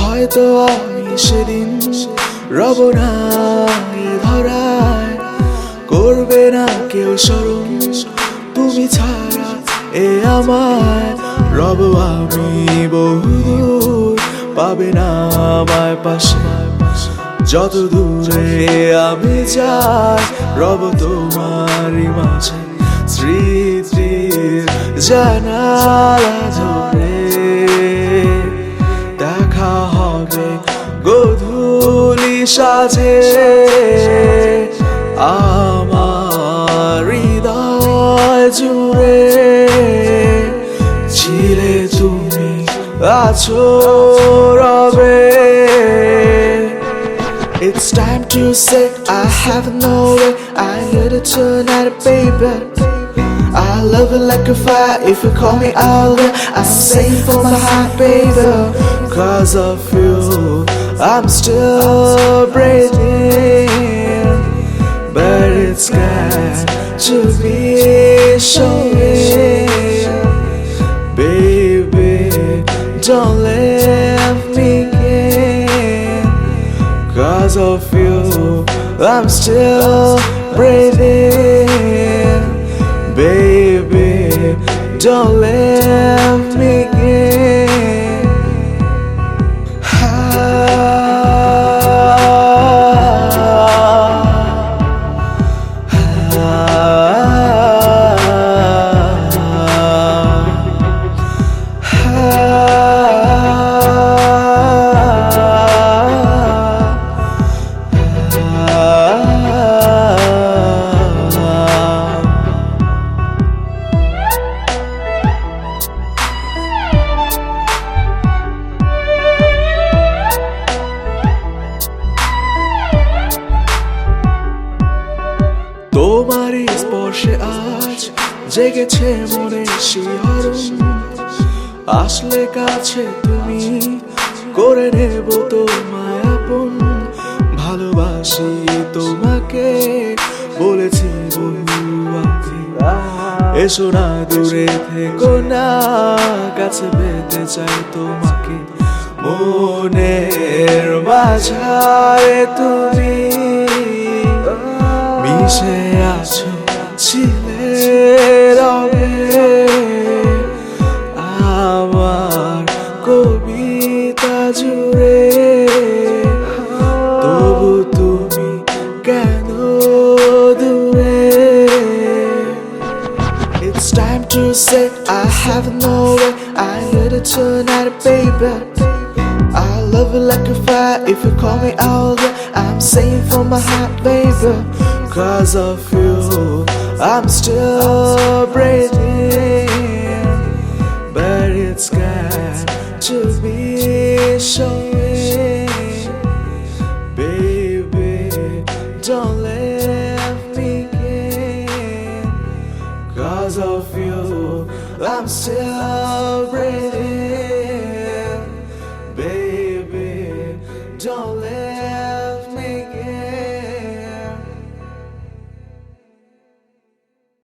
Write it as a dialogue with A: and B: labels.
A: হয়তো আমি সেদিন রব না ধরায় করবে না কেউ স্মরণ তুমি ছাড়া এ আমার রব আমি বহু পাবে না আমার পাশে। যত দূরে আমি যাই, রব তোমারই মাঝে, স্মৃতির জানালা ধরে। দেখা হবে গধূলি সাজে, আমার হৃদয় জুড়ে। ছিলে তুমি, আছো রবে। It's time to say I have no way. I need it tonight baby I love it like a fire. If you call me out I'm saying for my heart baby. Cause of you I'm still breathing. But it's got to be of you, I'm still breathing. Baby, don't let me তোমারই স্পর্শে আজ জেগেছে মনে শিহরণ। আসলে কাছে তুমি করে নেব তোমায় আপন ভালোবাসি তোমাকে, বলেছি এসো না দূরে থেকো না, কাছে পেতে চাই তোমাকে। মনের মাঝারে তুমি মিশে আছো ছিলে রবে আমার কবিতা জুড়ে তবু তুমি কেন দূরে It's time to say I have no way I need it tonight baby love you like a fire if you call me out I'm saying from my heart baby. Cause of you I'm still breathing But it's got to be showing. Baby don't let me in. Cause of you, I'm still breathing. Don't let